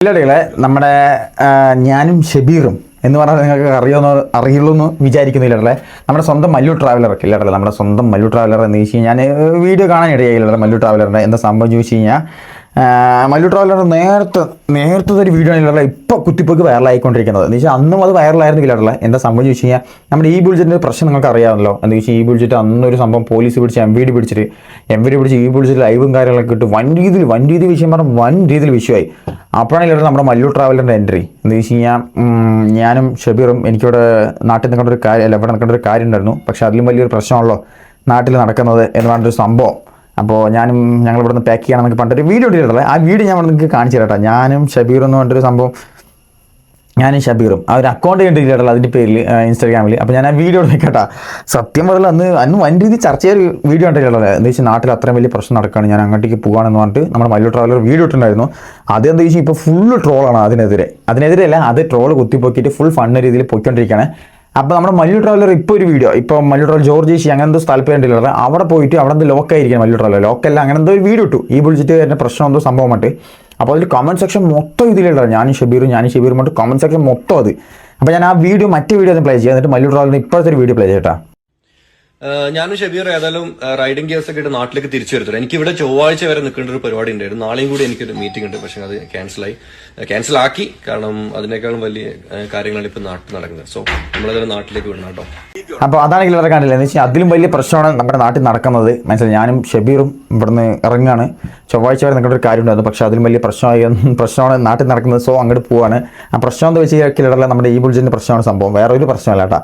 ഇല്ലടികളെ നമ്മുടെ ഞാനും ഷബീറും എന്ന് പറഞ്ഞാൽ നിങ്ങൾക്ക് അറിയുമെന്ന് അറിയുള്ളൂ എന്ന് വിചാരിക്കുന്നില്ലേ നമ്മുടെ സ്വന്തം മല്ലു ട്രാവലർ ഇല്ലടല്ലേ നമ്മുടെ സ്വന്തം മല്ലു ട്രാവലർ എന്ന് വെച്ച് കഴിഞ്ഞാൽ ഞാൻ വീഡിയോ കാണാൻ ഇടയായില്ല മല്ലു ട്രാവലറിന്റെ എന്താ സംഭവം ചോദിച്ചു കഴിഞ്ഞാൽ മല്ലു ട്രാവലറിന്റെ നേരത്തെ നേരത്തെ ഒരു വീഡിയോ ആണ് ആണല്ലോ ഇപ്പോൾ കുത്തിപ്പോക്ക് വൈറലായിക്കൊണ്ടിരിക്കുന്നത് എന്ന് വെച്ചാൽ അന്നും അത് വൈറലായിരുന്നു ഇല്ലടല്ലേ എന്താ സംഭവം ചോദിച്ചു കഴിഞ്ഞാൽ നമ്മുടെ ഈ ബുൾജറ്റിന്റെ പ്രശ്നം നിങ്ങൾക്ക് അറിയാമല്ലോ. എന്ന് വെച്ചാൽ ഈ ബുൾജറ്റ് അന്നൊരു സംഭവം പോലീസ് പിടിച്ച് എം വി ഡി പിടിച്ചിട്ട് എം വി ഡി പിടിച്ച് ഈ ബുൾജറ്റ് ലൈവും കാര്യങ്ങളൊക്കെ ഇട്ട് വൻ രീതിയിൽ വൻ രീതി വിഷയം പറഞ്ഞാൽ വൻ രീതിയിൽ വിഷയമായി. അപ്പോഴാണ് ഇല്ലാതെ നമ്മുടെ മല്ലു ട്രാവലറിന്റെ എൻട്രി എന്ന് വെച്ച് കഴിഞ്ഞാൽ ഞാനും ഷബീറും എനിക്കിവിടെ നാട്ടിൽ നിൽക്കേണ്ട ഒരു കാര്യം അല്ല ഇവിടെ നിൽക്കേണ്ട ഒരു കാര്യം ഉണ്ടായിരുന്നു. പക്ഷേ അതിലും വലിയൊരു പ്രശ്നമാണല്ലോ നാട്ടിൽ നടക്കുന്നത് എന്ന് പറഞ്ഞൊരു സംഭവം. അപ്പോൾ ഞാനും ഞങ്ങൾ ഇവിടെ നിന്ന് പാക്ക് ചെയ്യണമെന്നൊക്കെ പണ്ടൊരു വീഡിയോ ഇട്ടിട്ടുള്ളത് ആ വീഡിയോ ഞാൻ നിങ്ങൾക്ക് കാണിച്ചു തരാം ഞാനും ഷബീറും എന്ന് പറഞ്ഞിട്ടൊരു സംഭവം ഞാനും ഷബീറും. ആ ഒരു അക്കൗണ്ട് കണ്ടിട്ടില്ല അതിന്റെ പേരിൽ ഇൻസ്റ്റാഗ്രാമിൽ അപ്പോൾ ഞാൻ ആ വീഡിയോ വെക്കട്ടാ സത്യം പറഞ്ഞാൽ അന്ന് അന്ന് വൻ രീതി ചർച്ച ചെയ്ത വീഡിയോ കണ്ടിട്ടുള്ളത് എന്താ വെച്ചാൽ നാട്ടിൽ അത്രയും വലിയ പ്രശ്നം നടക്കുകയാണ് ഞാൻ അങ്ങോട്ടേക്ക് പോകുകയാണെന്ന് പറഞ്ഞിട്ട് നമ്മുടെ മല്ലു ട്രാവലർ വീഡിയോ ഇട്ടിട്ടുണ്ടായിരുന്നു. അതെന്താ വെച്ചാൽ ഇപ്പോൾ ഫുള്ള് ട്രോളാണ് അതിനെതിരെ. അതിനെതിരെ അല്ല അത് ട്രോൾ കുത്തിപ്പൊക്കിയിട്ട് ഫുൾ ഫണ്ണ് രീതിയിൽ പോയിക്കൊണ്ടിരിക്കുകയാണ്. അപ്പോൾ നമ്മുടെ മല്ലു ട്രാവലർ ഇപ്പോൾ ഒരു വീഡിയോ ഇപ്പോൾ മല്ലു ട്രാവൽ ജോർജ് ഏശി അങ്ങനെ എന്തോ സ്ഥലപ്പേരുണ്ടല്ലോ അവിടെ പോയിട്ട് അവിടെ നിന്ന് ലോക്കായിരിക്കും മല്ലു ട്രാവലർ ലോക്കല്ല അങ്ങനെ എന്തോ ഒരു വീഡിയോ ഇട്ടു. ഈ വിളിച്ചിട്ട് എന്റെ പ്രശ്നം എന്തോ സംഭവമായിട്ട് അപ്പോൾ അതിൽ കമന്റ് സെക്ഷൻ മൊത്തം ഇതിലുള്ള ഞാനും ഷബീറും ഞാനും ഷബീറും മറ്റും കമന്റ് സെക്ഷൻ മൊത്തം അത്. അപ്പോൾ ഞാൻ ആ വീഡിയോ മറ്റേ വീഡിയോ ഒന്ന് പ്ലേ ചെയ്യാം. എന്നിട്ട് മല്ലു ട്രാവലിന് ഇപ്പോഴത്തെ ഒരു വീഡിയോ പ്ലേ ചെയ്യട്ടാ ഞാനും ഷബീർ ഏതായാലും റൈഡിംഗ് ഗിയേഴ്സ് ഒക്കെ ഇട്ട് നാട്ടിലേക്ക് തിരിച്ചു വരുത്തു. എനിക്ക് ഇവിടെ ചൊവ്വാഴ്ച വരെ നിൽക്കേണ്ട ഒരു പരിപാടി ഉണ്ടായിരുന്നു. നാളെയും കൂടി എനിക്കൊരു മീറ്റിംഗ് ഉണ്ട് പക്ഷെ അത് ക്യാൻസലായി ക്യാൻസൽ ആക്കി കാരണം അതിനേക്കാളും വലിയ കാര്യങ്ങളാണ് ഇപ്പൊ നാട്ടിൽ നടക്കുന്നത്. സോ നമ്മളതിനെ നാട്ടിലേക്ക് വിടണം കേട്ടോ. അപ്പോൾ അതാണ് ഇവിടെ കണ്ടില്ല? എന്ന് വെച്ചാൽ അതിലും വലിയ പ്രശ്നമാണ് നമ്മുടെ നാട്ടിൽ നടക്കുന്നത്. മനസ്സിലായി? ഞാനും ഷബീറും ഇവിടുന്ന് ഇറങ്ങുകയാണ് ചൊവ്വാഴ്ച വരെ നിങ്ങളുടെ ഒരു കാര്യം ഉണ്ടായിരുന്നു. പക്ഷേ അതിലും വലിയ പ്രശ്നമായി പ്രശ്നമാണ് നാട്ടിൽ നടക്കുന്നത്. സോ അങ്ങോട്ട് പോവാണ്. ആ പ്രശ്നം എന്ന് വെച്ച് കഴിഞ്ഞാൽ നമ്മുടെ ഈ ബുൾജിന്റെ പ്രശ്നമാണ് സംഭവം. വേറെ ഒരു പ്രശ്നമല്ല കേട്ടോ.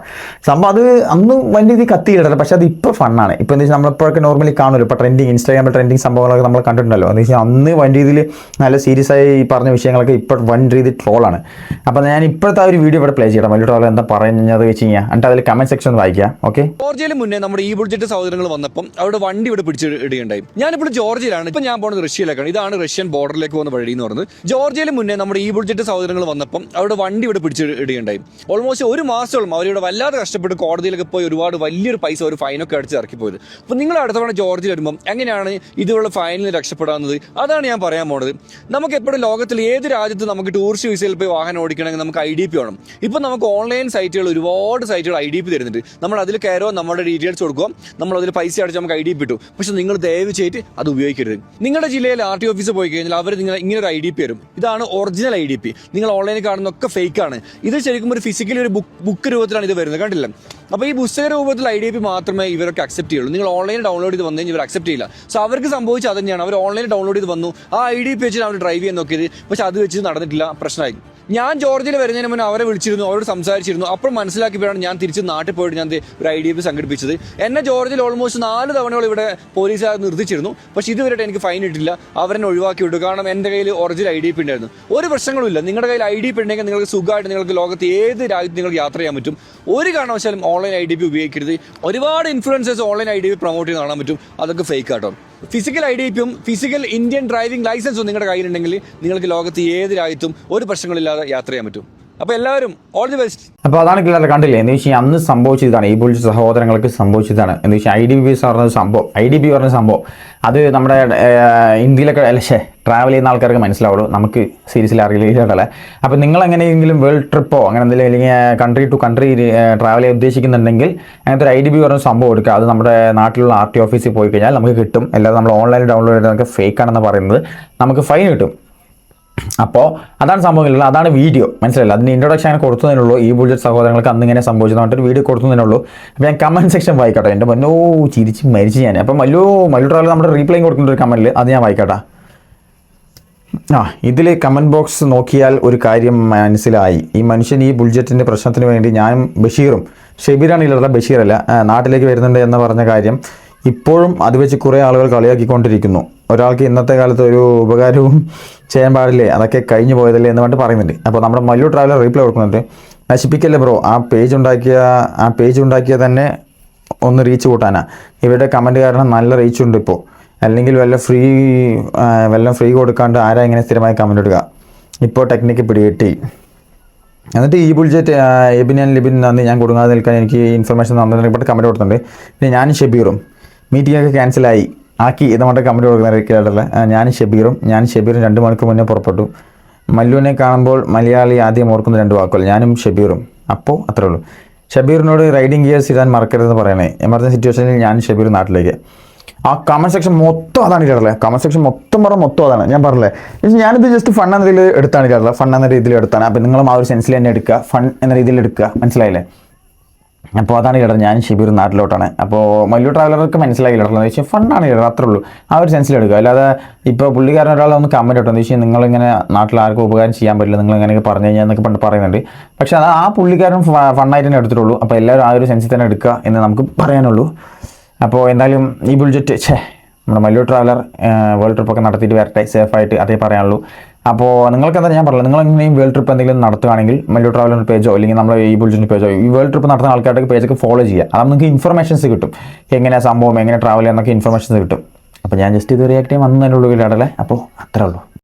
സംഭവം അത് അന്ന് വലിയ രീതിയിൽ കത്തിയിടല്ല പക്ഷേ അത് ഇപ്പോൾ ഫണ്ണാണ്. ഇപ്പോൾ എന്താ വെച്ചാൽ നമ്മളിപ്പോഴൊക്കെ നോർമലി കാണുമല്ലോ. ഇപ്പോൾ ട്രെൻഡിങ് ഇൻസ്റ്റാഗ്രാമിൽ ട്രെൻഡിങ് സംഭവങ്ങളൊക്കെ നമ്മൾ കണ്ടിട്ടുണ്ടല്ലോ. എന്ന് വെച്ചാൽ അന്ന് വൻ രീതിയിൽ നല്ല സീരിയസ് ആയി പറഞ്ഞ വിഷയങ്ങളൊക്കെ ഇപ്പോൾ വൻ രീതി ട്രോളാണ് അപ്പോൾ ഞാൻ ഇപ്പോഴത്തെ ആ ഒരു വീഡിയോ ഇവിടെ പ്ലേ ചെയ്യണം. വലിയ ട്രോൾ എന്താ പറയുന്നത് വെച്ച് കഴിഞ്ഞാൽ എന്നിട്ട് അതിൽ കമന്റ് സെക്ഷൻ ഒന്ന് വായിക്കാം ഓക്കെ? ജോർജിയയിൽ മുന്നേ നമ്മുടെ ഈ ബുൾജറ്റ് സഹോദരങ്ങൾ വന്നപ്പം അവിടെ വണ്ടി ഇവിടെ പിടിച്ചിടുകയുണ്ടായി ഞാനിപ്പോൾ ജോർജിയയിലാണ്. ഇപ്പൊ ഞാൻ പോകുന്നത് റഷ്യയിലേക്കാണ്. ഇതാണ് റഷ്യൻ ബോർഡറിലേക്ക് പോകുന്ന വഴി എന്ന് പറയുന്നത് ജോർജിയയിൽ മുന്നേ നമ്മുടെ ഈ ബുൾജറ്റ് സഹോദരങ്ങൾ വന്നപ്പം അവിടെ വണ്ടി ഇവിടെ പിടിച്ചിടുകയുണ്ടായി ഓൾമോസ്റ്റ് ഒരു മാസത്തോളം അവരിവിടെ വല്ലാതെ കഷ്ടപ്പെട്ട് കോടതിയിലൊക്കെ പോയി ഒരുപാട് വലിയൊരു പൈസ ഒരു ഫൈനൊക്കെ അടിച്ച് ഇറക്കി പോയത് അപ്പോൾ നിങ്ങൾ അടുത്ത തവണ ജോർജിയിൽ വരുമ്പം എങ്ങനെയാണ് ഇതുള്ള ഫൈനിൽ രക്ഷപ്പെടാവുന്നത് അതാണ് ഞാൻ പറയാൻ പോണത്. നമുക്ക് എപ്പോഴും ലോകത്തിൽ ഏത് രാജ്യത്ത് നമുക്ക് ടൂറിസ്റ്റ് വിസയിൽ പോയി വാഹനം ഓടിക്കണമെങ്കിൽ നമുക്ക് ഐ ഡി പി വേണം. ഇപ്പൊ നമുക്ക് ഓൺലൈൻ സൈറ്റുകൾ ഒരുപാട് സൈറ്റുകൾ ഐ ഡി പി തരുന്നുണ്ട്. നമ്മൾ അതിൽ കയറോ നമ്മുടെ ഡീറ്റെയിൽസ് കൊടുക്കുക നമ്മൾ അതിൽ പൈസ അടിച്ച് നമുക്ക് ഐ ഡി പി കിട്ടും. പക്ഷെ നിങ്ങൾ ദയവ് ചെയ്തിട്ട് അത് ഉപയോഗിക്കരുത്. നിങ്ങളുടെ ജില്ലയിൽ ആർ ടി ഓഫീസ് പോയി കഴിഞ്ഞാൽ അവർ നിങ്ങൾ ഇങ്ങനെ ഒരു ഐ ഡി പി തരും. ഇതാണ് ഒറിജിനൽ ഐ ഡി പി നിങ്ങൾ ഓൺലൈനിൽ കാണുന്നൊക്കെ ഫേക്ക് ആണ്. ഇത് ശരിക്കും ഒരു ഫിസിക്കലി ഒരു ബുക്ക് ബുക്ക് രൂപത്തിലാണ് ഇത് വരുന്നത്. കണ്ടില്ല അപ്പോൾ ഈ പുസ്തക രൂപത്തിൽ ഐ ഡി പി മാത്രമേ ഇവരൊക്കെ അക്സെപ്റ്റ് ചെയ്യുള്ളൂ. നിങ്ങൾ ഓൺലൈനിൽ ഡൗൺലോഡ് ചെയ്ത് വന്നു കഴിഞ്ഞാൽ ഇവർ അക്സെപ്റ്റ് ചെയ്യില്ല. സോ അവർക്ക് സംഭവിച്ചത് തന്നെയാണ്. അവർ ഓൺലൈനിൽ ഡൗൺലോഡ് ചെയ്ത് വന്നു. ആ ഐ ഡി പി വെച്ചിട്ട് അവർ ഡ്രൈവ് ചെയ്യാൻ നോക്കിയത്. പക്ഷെ അത് വെച്ച് നടന്നിട്ടില്ല. പ്രശ്നമായി. ഞാൻ ജോർജിൽ വരുന്നതിന് മുന്നേ അവരെ വിളിച്ചിരുന്നു അവരോട് സംസാരിച്ചിരുന്നു. അപ്പോൾ മനസ്സിലാക്കിയപ്പോഴാണ് ഞാൻ തിരിച്ച് നാട്ടിൽ പോയിട്ട് ഞാൻ ഒരു ഐ ഡി എഫ് സംഘടിപ്പിച്ചത്. എന്നെ ജോർജിൽ ഓൾമോസ്റ്റ് നാല് തവണയോളം ഇവിടെ പോലീസുകാർ നിർത്തിച്ചിരുന്നു പക്ഷേ ഇതുവരെയായിട്ട് എനിക്ക് ഫൈൻ ഇട്ടില്ല അവരെന്നെ ഒഴിവാക്കി വിട്ടു. കാരണം എന്റെ കയ്യിൽ ഒറിജിനൽ ഐ ഡി പി ഉണ്ടായിരുന്നു. ഒരു പ്രശ്നങ്ങളുമില്ല നിങ്ങളുടെ കയ്യിൽ ഐ ഡി പി ഉണ്ടെങ്കിൽ നിങ്ങൾക്ക് സുഖമായിട്ട് നിങ്ങൾക്ക് ലോകത്ത് ഏത് രാജ്യത്ത് നിങ്ങൾക്ക് യാത്ര ചെയ്യാൻ പറ്റും. ഒരു കാരണവശാലും ഓൺലൈൻ ഐ ഡി പി ഉപയോഗിക്കരുത്. ഒരുപാട് influencers online I D P promote ചെയ്ത് കാണാൻ പറ്റും. അതൊക്കെ ഫേക്ക് ആട്ടോ. ഫിസിക്കൽ ഐ ഡി പിയും ഫിസിക്കൽ ഇന്ത്യൻ ഡ്രൈവിംഗ് ലൈസൻസും നിങ്ങളുടെ കയ്യിലുണ്ടെങ്കിൽ നിങ്ങൾക്ക് ലോകത്ത് ഏത് രാജ്യത്തും ഒരു പ്രശ്നങ്ങളില്ലാതെ യാത്ര ചെയ്യാൻ പറ്റും. അപ്പോൾ എല്ലാവരും ഓൾ ദി ബെസ്റ്റ് അപ്പോൾ അതാണ് കിട്ടാതെ കണ്ടില്ലേ? എന്ന് വെച്ചാൽ അന്ന് സംഭവിച്ചതാണ് ഈ പോലീസ് സഹോദരങ്ങൾക്ക് സംഭവിച്ചതാണ്. എന്ന് വെച്ചാൽ ഐ ഡി ബി പറഞ്ഞ സംഭവം. ഐ ഡി ബി പറഞ്ഞ സംഭവം. അത് നമ്മുടെ ഇന്ത്യയിലൊക്കെ അല്ലേ ട്രാവൽ ചെയ്യുന്ന ആൾക്കാർക്ക് മനസ്സിലാവുള്ളൂ. നമുക്ക് സീരീസിൽ അറിയില്ലേ അപ്പോൾ നിങ്ങൾ എങ്ങനെയെങ്കിലും വേൾഡ് ട്രിപ്പോ അങ്ങനെ എന്തെങ്കിലും അല്ലെങ്കിൽ കൺട്രി ടു കൺട്രി ട്രാവൽ ചെയ്യാൻ ഉദ്ദേശിക്കുന്നുണ്ടെങ്കിൽ അങ്ങനത്തെ ഒരു ഐ ഡി ബി പറഞ്ഞ സംഭവം എടുക്കുക. അത് നമ്മുടെ നാട്ടിലുള്ള ആർ ടി ഓഫീസിൽ പോയി കഴിഞ്ഞാൽ നമുക്ക് കിട്ടും. അല്ലാതെ നമ്മൾ ഓൺലൈനിൽ ഡൗൺലോഡ് ചെയ്തതൊക്കെ ഫേക്ക് ആണെന്ന് പറയുന്നത്. നമുക്ക് ഫൈൻ കിട്ടും. അപ്പോൾ അതാണ് സംഭവമില്ല അതാണ് വീഡിയോ മനസ്സിലായില്ല? അതിന് ഇൻട്രൊഡക്ഷൻ അങ്ങനെ കൊടുത്തതിനുള്ളൂ. ഈ ബുള്ളറ്റ് സഹോദരങ്ങൾക്ക് അന്ന് ഇങ്ങനെ ഒരു വീഡിയോ കൊടുത്തതിനുള്ളൂ. അപ്പോൾ ഞാൻ കമന്റ് സെക്ഷൻ വായിക്കട്ടെ. എന്റെ മല്ലോ ചിരിച്ച് മരിച്ചു ഞാൻ. അപ്പം മല്ലു മല്ലു ട്രാവൽ നമ്മുടെ റീപ്ലൈ കൊടുക്കുന്ന ഒരു കമന്റിൽ അത് ഞാൻ വായിക്കട്ടെ. ആ ഇതിൽ കമന്റ് ബോക്സ് നോക്കിയാൽ ഒരു കാര്യം മനസ്സിലായി. ഈ മനുഷ്യൻ ഈ ബുൾജറ്റിന്റെ പ്രശ്നത്തിന് വേണ്ടി ഞാനും ബഷീറും ഷെബീറാണ് ഇല്ലാത്ത ബഷീറല്ല നാട്ടിലേക്ക് വരുന്നുണ്ട് എന്ന് പറഞ്ഞ കാര്യം ഇപ്പോഴും അത് വെച്ച് കുറേ ആളുകൾ കളിയാക്കിക്കൊണ്ടിരിക്കുന്നു. ഒരാൾക്ക് ഇന്നത്തെ കാലത്ത് ഒരു ഉപകാരവും ചെയ്യാൻ പാടില്ലേ? അതൊക്കെ കഴിഞ്ഞു പോയതല്ലേ എന്ന് പറഞ്ഞിട്ട് പറയുന്നുണ്ട്. അപ്പോൾ നമ്മുടെ മല്ലു ട്രാവലർ റീപ്ലൈ കൊടുക്കുന്നുണ്ട്. നശിപ്പിക്കല്ലേ ബ്രോ ആ പേജ് ഉണ്ടാക്കിയ ആ പേജ് ഉണ്ടാക്കിയ തന്നെ ഒന്ന് റീച്ച് കൂട്ടാനാ. ഇവരുടെ കമന്റ് കാരണം നല്ല റീച്ച് ഉണ്ട് ഇപ്പോൾ. അല്ലെങ്കിൽ വല്ല ഫ്രീ വല്ല ഫ്രീ കൊടുക്കാണ്ട് ആരാ ഇങ്ങനെ സ്ഥിരമായി കമന്റ് ഇടുക? ഇപ്പോൾ ടെക്നിക്ക് പിടികിട്ടി. എന്നിട്ട് ഈ ബുൾജറ്റ് എബിൻ ആൻഡ് ലിബിൻ നന്ദി. ഞാൻ കൊടുക്കാതെ നിൽക്കാൻ എനിക്ക് ഇൻഫർമേഷൻ തന്നതിനെ പറ്റി കമന്റ് കൊടുത്തിട്ടുണ്ട്. പിന്നെ ഞാൻ ഷെബീറും. മീറ്റിംഗ് ഒക്കെ ക്യാൻസലായി ആക്കി നമ്മുടെ കമന്റ് കൊടുക്കുന്ന ഞാൻ ഷബീറും ഞാൻ ഷബീറും രണ്ട് മണിക്കൂർ മുന്നേ പുറപ്പെട്ടു. മല്ലുവിനെ കാണുമ്പോൾ മലയാളി ആദ്യം ഓർക്കുന്ന രണ്ട് വാക്കുകൾ ഞാനും ഷബീറും. അപ്പോൾ അത്രേ ഉള്ളൂ. ഷബീറിനോട് റൈഡിങ് ഗിയേഴ്സ് ഇടാൻ മറക്കരുതെന്ന് പറയണേ. എമർജൻസി സിറ്റുവേഷനിൽ ഞാൻ ഷബീർ നാട്ടിലേക്ക്. ആ കമന്റ് സെക്ഷൻ മൊത്തം അതാണ് ഇടാറുള്ളത് കമന്റ് സെക്ഷൻ മൊത്തം പറഞ്ഞ മൊത്തം അതാണ്. ഞാൻ പറഞ്ഞില്ലേ? ഞാനിത് ജസ്റ്റ് ഫൺ എന്ന രീതിയിൽ എടുത്താണ് ഇടാറുള്ളത് ഫൺ എന്ന രീതിയിൽ എടുത്താണ്. അപ്പോൾ നിങ്ങളും ആ ഒരു സെൻസിൽ തന്നെ എടുക്കുക. ഫൺ എന്ന രീതിയിൽ എടുക്കുക. മനസ്സിലായില്ലേ? അപ്പോൾ അതാണ് ഇടർ ഞാൻ ഷിബിർ നാട്ടിലോട്ടാണ്. അപ്പോൾ മല്ലു ട്രാവലർക്ക് മനസ്സിലായി ഇടർ എന്ന് വെച്ചാൽ ഫണ്ടാണ് ഇടർ അത്രേ ഉള്ളൂ. ആ ഒരു സെൻസിൽ എടുക്കുക. അല്ലാതെ ഇപ്പോൾ പുള്ളിക്കാരൻ ഒരാൾ ഒന്ന് കമന്റ് ഇട്ടോ. എന്ന് വെച്ചാൽ നിങ്ങളിങ്ങനെ നാട്ടിൽ ആർക്കും ഉപകാരം ചെയ്യാൻ പറ്റില്ല. നിങ്ങൾ ഇങ്ങനെയൊക്കെ പറഞ്ഞു കഴിഞ്ഞാൽ എന്നൊക്കെ പണ്ട് പറയുന്നുണ്ട്. പക്ഷേ അത് ആ പുള്ളിക്കാരൻ ഫണ്ടായിട്ട് തന്നെ എടുത്തിട്ടുള്ളൂ. അപ്പോൾ എല്ലാവരും ആ ഒരു സെൻസിൽ തന്നെ എടുക്കുക എന്ന് നമുക്ക് പറയാനുള്ളൂ. അപ്പോൾ എന്തായാലും ഈ ബുൾജറ്റ് ഛേ നമ്മുടെ മല്ലു ട്രാവലർ വേൾഡ് ട്രിപ്പൊക്കെ നടത്തിയിട്ട് വരട്ടെ. സേഫായിട്ട് അതേ പറയാനുള്ളൂ. അപ്പോൾ നിങ്ങൾക്ക് എന്താ ഞാൻ പറയുന്നത് നിങ്ങൾ എങ്ങനെയും വേൾഡ് ട്രിപ്പ് എന്തെങ്കിലും നടത്തുകയാണെങ്കിൽ മല്ലു ട്രാവലർ പേജോ അല്ലെങ്കിൽ നമ്മൾ ഈ ബുൾജിന്റെ പേജോ ഈ വേൾഡ് ട്രിപ്പ് നടത്തുന്ന ആൾക്കാരുടെ പേജൊക്കെ ഫോളോ ചെയ്യുക. അതാകുമ്പോൾ നിങ്ങൾക്ക് ഇൻഫർമേഷൻസ് കിട്ടും. എങ്ങനെയാണ് സംഭവം എങ്ങനെ ട്രാവൽ ചെയ്യുന്നൊക്കെ ഇൻഫർമേഷൻസ് കിട്ടും. അപ്പോൾ ഞാൻ ജസ്റ്റ് ഇത് റിയാക്ട് ചെയ്യാൻ വന്നതിനുള്ളൂ ഇടലേ അപ്പോൾ അത്രേ ഉള്ളൂ.